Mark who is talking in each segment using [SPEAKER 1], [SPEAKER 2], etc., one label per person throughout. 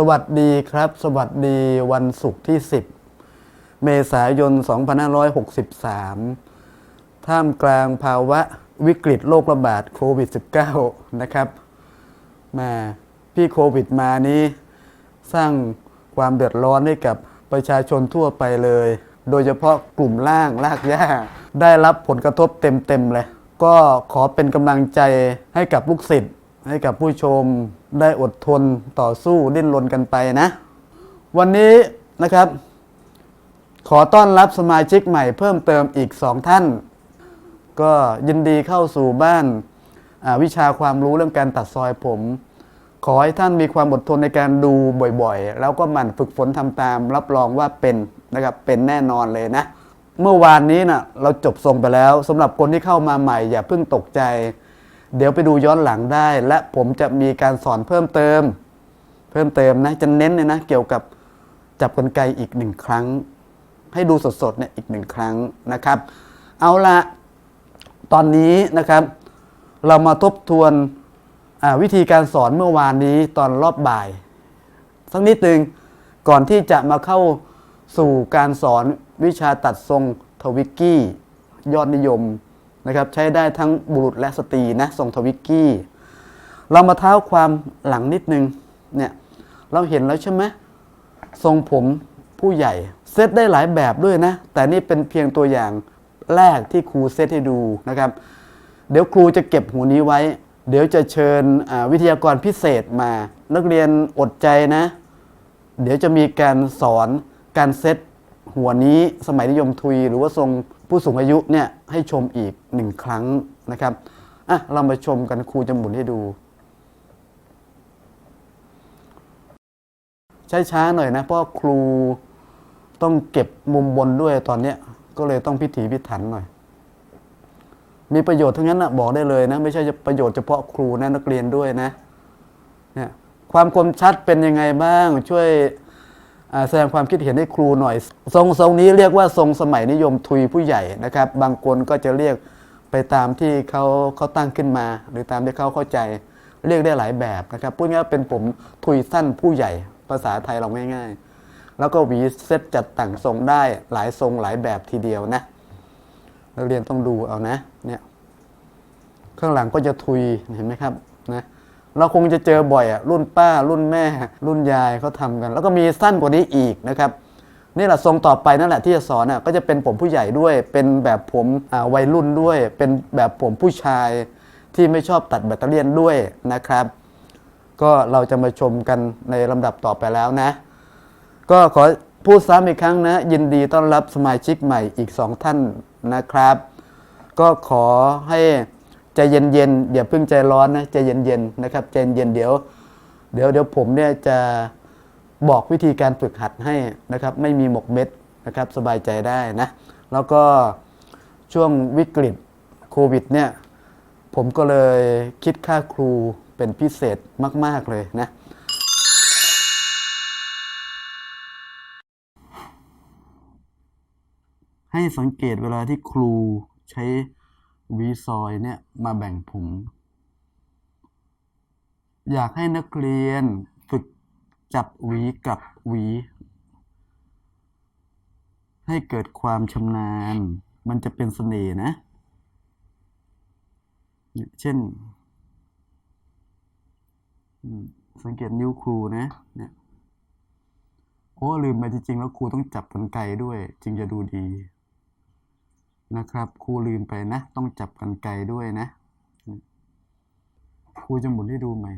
[SPEAKER 1] สวัสดีครับ สวัสดีวันศุกร์ที่ 10 เมษายน 2563 ท่ามกลางภาวะวิกฤตโรคระบาดโควิด -19 นะครับมาพี่โควิดมานี้ สร้างความเดือดร้อนให้กับประชาชนทั่วไปเลย โดยเฉพาะกลุ่มล่างลากย่า ได้รับผลกระทบเต็มๆเลย ก็ขอเป็นกำลังใจให้กับลูกศิษย์ ให้กับผู้ชมได้อดทนต่อสู้ดิ้นรนกันไปนะ วันนี้นะครับ ขอต้อนรับสมาชิกใหม่เพิ่มเติมอีกสองท่าน ก็ยินดีเข้าสู่บ้านาวิชาความรู้เรื่องการตัดซอยผม ขอให้ท่านมีความอดทนในการดูบ่อยๆ แล้วก็หมั่นฝึกฝนทำตาม รับรองว่าเป็นนะครับเป็นแน่นอนเลยนะ เมื่อวานนี้นะเราจบทรงไปแล้วสำหรับคนที่เข้ามาใหม่ อย่าเพิ่งตกใจ เดี๋ยวไปดูย้อนหลังได้ และผมจะมีการสอนเพิ่มเติม เพิ่มเติมนะจะเน้นเลยนะเกี่ยวกับจับกลไกอีกหนึ่งครั้ง ให้ดูสดๆเนี่ยอีกหนึ่งครั้งนะครับ เอาละตอนนี้นะครับ เรามาทบทวนวิธีการสอนเมื่อวานนี้ตอนรอบบ่ายสักนิดหนึ่งก่อนที่จะมาเข้าสู่การสอนวิชาตัดทรงทวิกกี้ ยอดนิยม นะครับใช้ได้ทั้งบุรุษและสตรีนะทรงทวิกกี้ เรามาเท้าความหลังนิดนึงเนี่ยเราเห็นแล้วใช่ไหมทรงผมผู้ใหญ่ เซตได้หลายแบบด้วยนะ แต่นี่เป็นเพียงตัวอย่างแรกที่ครูเซตให้ดูนะครับ เดี๋ยวครูจะเก็บหูนี้ไว้ เดี๋ยวจะเชิญวิทยากรพิเศษมา นักเรียนอดใจนะ เดี๋ยวจะมีการสอนการเซตหัวนี้สมัยนิยมทุยหรือว่าทรง ผู้สูงอายุเนี่ยให้ชมอีกหนึ่งครั้งนะครับอะเรามาชมกันครูจะหมุนให้ดู ช้าๆหน่อยนะเพราะครูต้องเก็บมุมบนด้วยตอนเนี้ยก็เลยต้องพิถีพิถันหน่อย มีประโยชน์ทั้งนั้นนะบอกได้เลยนะ ไม่ใช่ประโยชน์เฉพาะครูนะนักเรียนด้วยนะเนี่ยความคมชัดเป็นยังไงบ้างช่วย แสดงความคิดเห็นให้ครูหน่อย ทรงทรงนี้เรียกว่าทรงสมัยนิยมทุยผู้ใหญ่นะครับ บางคนก็จะเรียกไปตามที่เขาเขาตั้งขึ้นมา หรือตามที่เขาเข้าใจเรียกได้หลายแบบนะครับพูดง่ายๆเป็นผมทุยสั้นผู้ใหญ่ ภาษาไทยเราง่ายๆ แล้วก็หวีเซตจัดแต่งทรงได้หลายทรงหลายแบบทีเดียวนะนักเรียนต้องดูเอานะเนี่ยข้างหลังก็จะทุยเห็นไหมครับนะ เราคงจะเจอบ่อยอะรุ่นป้า รุ่นแม่ รุ่นยายเขาทำกัน แล้วก็มีสั้นกว่านี้อีกนะครับนี่แหละทรงต่อไปนั่นแหละที่จะสอนอะก็จะเป็นผมผู้ใหญ่ด้วย เป็นแบบผมวัยรุ่นด้วย เป็นแบบผมผู้ชายที่ไม่ชอบตัดแบตเตอรี่ด้วยนะครับ ก็เราจะมาชมกันในลำดับต่อไปแล้วนะ ก็ขอพูดซ้ำอีกครั้งนะ ยินดีต้อนรับสมาชิกใหม่อีกสองท่านนะครับ ก็ขอให้ ใจเย็นๆอย่าเพิ่งใจร้อนนะใจเย็นๆนนะครับใจเย็นเดี๋ยว เดี๋ยวเดี๋ยวผมเนี่ยจะบอกวิธีการฝึกหัดให้นะครับ ไม่มีหมกเม็ดนะครับสบายใจได้นะแล้วก็ช่วงวิกฤตโควิดเนี่ยผมก็เลยคิดค่าครูเป็นพิเศษมาก ๆ เลยนะ ให้สังเกตเวลาที่ครูใช้ วีซอยเนี่ยมาแบ่งผมอยากให้นักเรียนฝึกจับหวีกับหวี ให้เกิดความชำนาญ มันจะเป็นเสน่ห์นะ เช่น สังเกตนิ้วครูนะเนี่ยโอ้ลืมไปจริงๆ แล้วครูต้องจับกันไกลด้วย จึงจะดูดี นะครับครูลืมไปนะ ต้องจับกันไกลด้วยนะครูจะหมุนให้ดูใหม่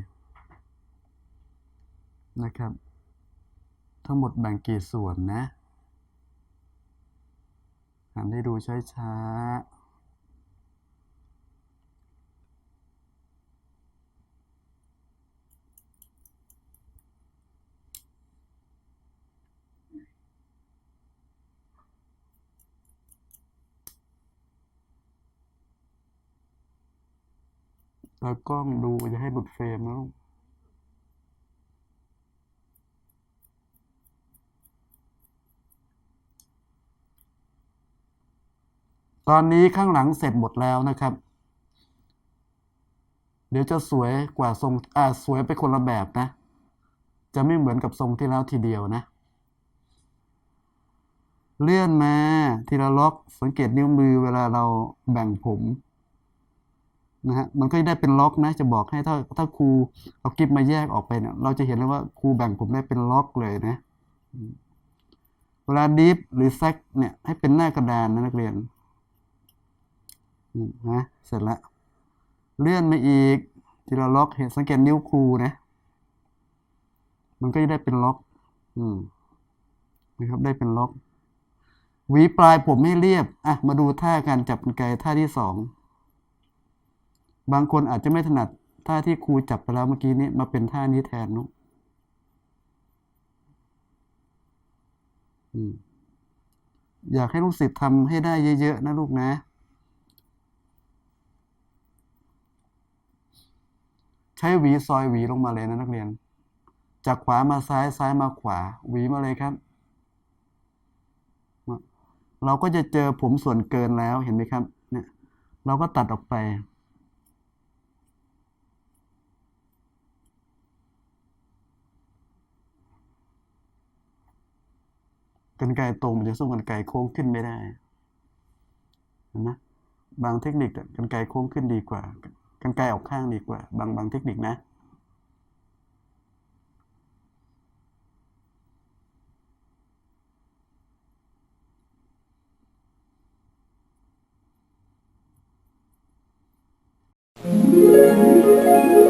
[SPEAKER 1] นะครับ ทั้งหมดแบ่งกี่ส่วนนะหันให้ดูช้าๆ แล้วกล้องดูอย่าให้หลุดเฟรมนะลูกตอนนี้ข้างหลังเสร็จหมดแล้วนะครับ เดี๋ยวจะสวยกว่าทรงอ่าสวยไปคนละแบบนะ จะไม่เหมือนกับทรงที่แล้วทีเดียวนะ เลื่อนมาทีละล็อกสังเกตนิ้วมือเวลาเราแบ่งผม นะฮะมันก็จะได้เป็นล็อกนะจะบอกให้ถ้าถ้าครูเอากิฟมาแยกออกไปเนี่ยเราจะเห็นเลยว่าครูแบ่งผมได้เป็นล็อกเลยนะเวลาดิฟหรือแซกเนี่ยให้เป็นหน้ากระดานนะนักเรียนนะเสร็จแล้วเลื่อนมาอีก ทีละล็อกเห็นสังเกตนิ้วครูนะ มันก็จะได้เป็นล็อก อืมนะครับได้เป็นล็อกหวีปลายผมให้เรียบ อะ มาดูท่าการจับกรรไกรท่าที่สอง บางคนอาจจะไม่ถนัดท่าที่ครูจับไปแล้วเมื่อกี้นี้มาเป็นท่านี้แทนนุอยากให้ลูกศิษย์ทำให้ได้เยอะ ๆ นะลูกนะ ใช้หวีซอยหวีลงมาเลยนะนักเรียน จากขวามาซ้ายซ้ายมาขวา หวีมาเลยครับ เราก็จะเจอผมส่วนเกินแล้วเห็นไหมครับ เนี่ย เราก็ตัดออกไป กันไกตรงมันจะสู้กันไกโค้งขึ้นไม่ได้เห็นไหมบางเทคนิคกันไกโค้งขึ้นดีกว่า กันไกออกข้างดีกว่า บางบางเทคนิคนะ
[SPEAKER 2] Thank